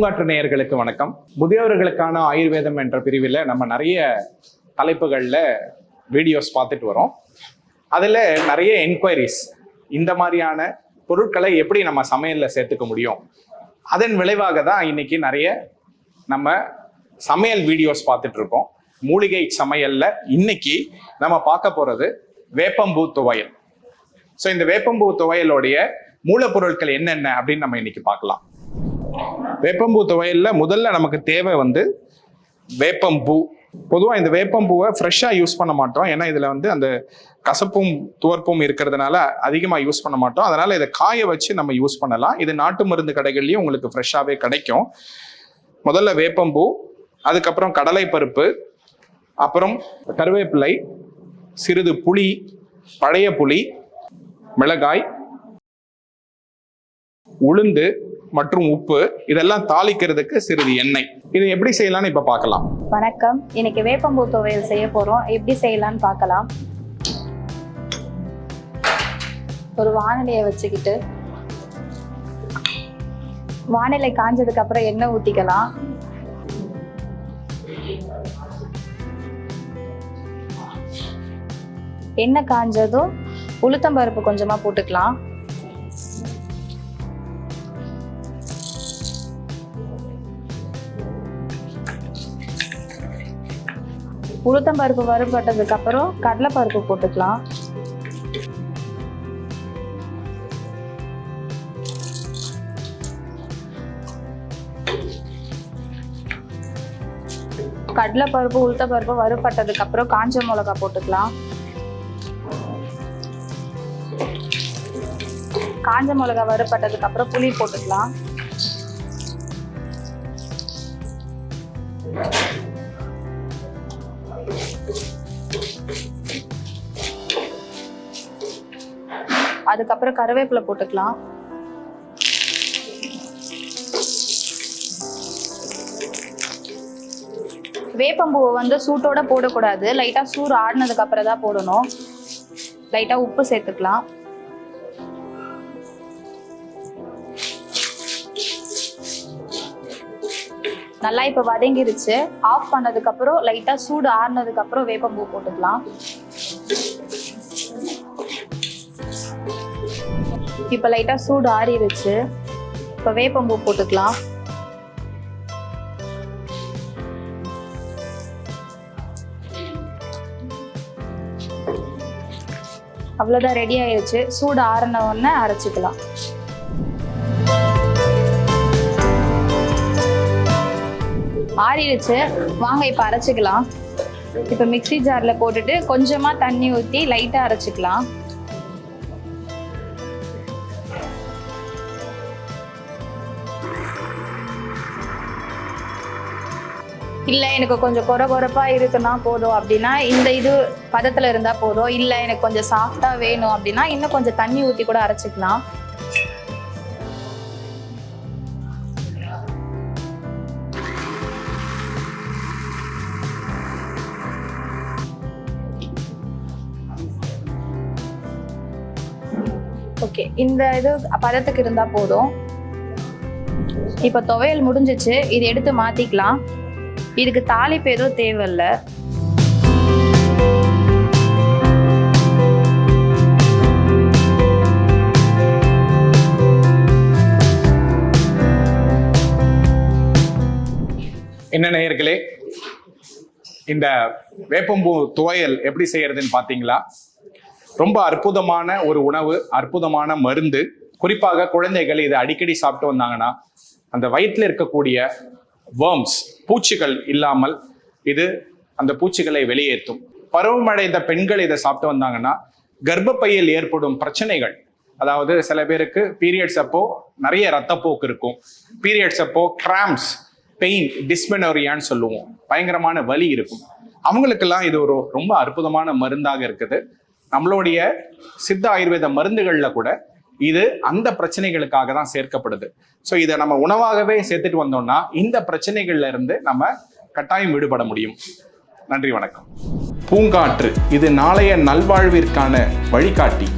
பூங்காற்று நேயர்களுக்கு வணக்கம். முதியவர்களுக்கான ஆயுர்வேதம் என்ற பிரிவில் நம்ம நிறைய தலைப்புகளில் வீடியோஸ் பார்த்துட்டு வரோம். அதில் நிறைய என்கொயரிஸ் இந்த மாதிரியான பொருட்களை எப்படி நம்ம சமையலில் சேர்த்துக்க முடியும்? அதன் விளைவாக தான் இன்னைக்கு நிறைய நம்ம சமையல் வீடியோஸ் பார்த்துட்டு இருக்கோம். மூலிகை சமையலில் இன்னைக்கு நம்ம பார்க்க போகிறது வேப்பம்பூ துவையல். ஸோ இந்த வேப்பம்பூ துவையலுடைய மூலப்பொருட்கள் என்னென்ன அப்படின்னு நம்ம இன்னைக்கு பார்க்கலாம். வேப்பம்பூ துவையலில் முதல்ல நமக்கு தேவை வந்து வேப்பம்பூ. பொதுவாக இந்த வேப்பம்பூவை ஃப்ரெஷ்ஷாக யூஸ் பண்ண மாட்டோம். ஏன்னா இதில் வந்து அந்த கசப்பும் துவர்ப்பும் இருக்கிறதுனால அதிகமாக யூஸ் பண்ண மாட்டோம். அதனால் இதை காய வச்சு நம்ம யூஸ் பண்ணலாம். இது நாட்டு மருந்து கடைகள்லையும் உங்களுக்கு ஃப்ரெஷ்ஷாகவே கிடைக்கும். முதல்ல வேப்பம்பூ அதுக்கப்புறம் கடலை பருப்பு அப்புறம் கருவேப்பிலை சிறிது புளி பழைய புளி மிளகாய் உளுந்து மற்றும் உப்பு இதெல்லாம் தாளிக்கிறதுக்கு சிறிது எண்ணெய். இதை எப்படி செய்யலாம்னு இப்ப பார்க்கலாம். வணக்கம். இன்னைக்கு வேப்பம்பூ துவையல் செய்ய போறோம். எப்படி செய்யலாம்னு பார்க்கலாம். ஒரு வானிலையை வச்சுக்கிட்டு வானிலை காஞ்சதுக்கு அப்புறம் எண்ணெய் ஊத்திக்கலாம். எண்ணெய் காஞ்சதும் உளுத்தம்பருப்பு கொஞ்சமா போட்டுக்கலாம். உளுத்தம்பருப்பு வறுபட்டதுக்கு அப்புறம் கடலைப்பருப்பு போட்டுக்கலாம். கடலைப்பருப்பு உளுத்தம்பருப்பு வறுபட்டதுக்கு அப்புறம் காஞ்ச மிளகா போட்டுக்கலாம். காஞ்ச மிளகா வறுபட்டதுக்கு அப்புறம் புளி போட்டுக்கலாம். அதுக்கப்புறம் கருவேப்பிலை போட்டுக்கலாம். வேப்பம்பூவை வந்து சூட்டோட போடக்கூடாது. லைட்டா சூடு ஆடினதுக்கு அப்புறம் தான் போடணும். லைட்டா உப்பு சேர்த்துக்கலாம். நல்லா இப்போ வதங்கிருச்சு. ஆஃப் பண்ணதுக்கு அப்புறம் லைட்டா சூடு ஆறுனதுக்கு அப்புறம் வேப்பம்பூ போட்டுக்கலாம். இப்போ லைட்டாக சூடு ஆறிடுச்சு. இப்போ வேப்பம்பூ போட்டுக்கலாம். அவ்வளோதான் ரெடி ஆயிடுச்சு. சூடு ஆறின உடனே அரைச்சிக்கலாம். ஆறிடுச்சு. வாங்க இப்போ அரைச்சிக்கலாம். இப்போ மிக்சி ஜாரில் போட்டுட்டு கொஞ்சமாக தண்ணி ஊற்றி லைட்டாக அரைச்சிக்கலாம். இல்லை எனக்கு கொஞ்சம் கொர கொரப்பா இருக்குன்னா போதும் அப்படின்னா இந்த இது பதத்தில் இருந்தால் போதும். இல்லை எனக்கு கொஞ்சம் சாஃப்டாக வேணும் அப்படின்னா இன்னும் கொஞ்சம் தண்ணி ஊற்றி கூட அரைச்சிக்கலாம். ஓகே இந்த இது பதத்துக்கு இருந்தால் போதும். இப்போ துவையல் முடிஞ்சிச்சு. இது எடுத்து மாற்றிக்கலாம் இதுக்கு தாளிப்பு எதுவும் தேவையில்ல. என்ன நேயர்களே இந்த வேப்பம்பூ துவையல் எப்படி செய்யறதுன்னு பார்த்தீங்களா ரொம்ப அற்புதமான ஒரு உணவு அற்புதமான மருந்து. குறிப்பாக குழந்தைகள் இதை அடிக்கடி சாப்பிட்டு வந்தாங்கன்னா அந்த வயிற்றில் இருக்கக்கூடிய வேர்ம்ஸ் பூச்சிகள் இல்லாமல் இது அந்த பூச்சிகளை வெளியேற்றும். பருவமடைந்த பெண்கள் இதை சாப்பிட்டு வந்தாங்கன்னா கர்ப்பப்பையில் ஏற்படும் பிரச்சனைகள் அதாவது சில பேருக்கு பீரியட்ஸ் அப்போ நிறைய ரத்தப்போக்கு இருக்கும். பீரியட்ஸ் அப்போ கிராம்ஸ் பெயின் டிஸ்மெனோரியான்னு சொல்லுவோம். பயங்கரமான வலி இருக்கும். அவங்களுக்கெல்லாம் இது ஒரு ரொம்ப அற்புதமான மருந்தாக இருக்குது. நம்மளுடைய சித்த ஆயுர்வேத மருந்துகளில் கூட இது அந்த பிரச்சனைகளுக்காக தான் சேர்க்கப்படுது. ஸோ இதை நம்ம உணவாகவே சேர்த்துட்டு வந்தோம்னா இந்த பிரச்சனைகள்ல இருந்து நம்ம கட்டாயம் விடுபட முடியும். நன்றி வணக்கம். பூங்காற்று இது நாளைய நல்வாழ்விற்கான வழிகாட்டி.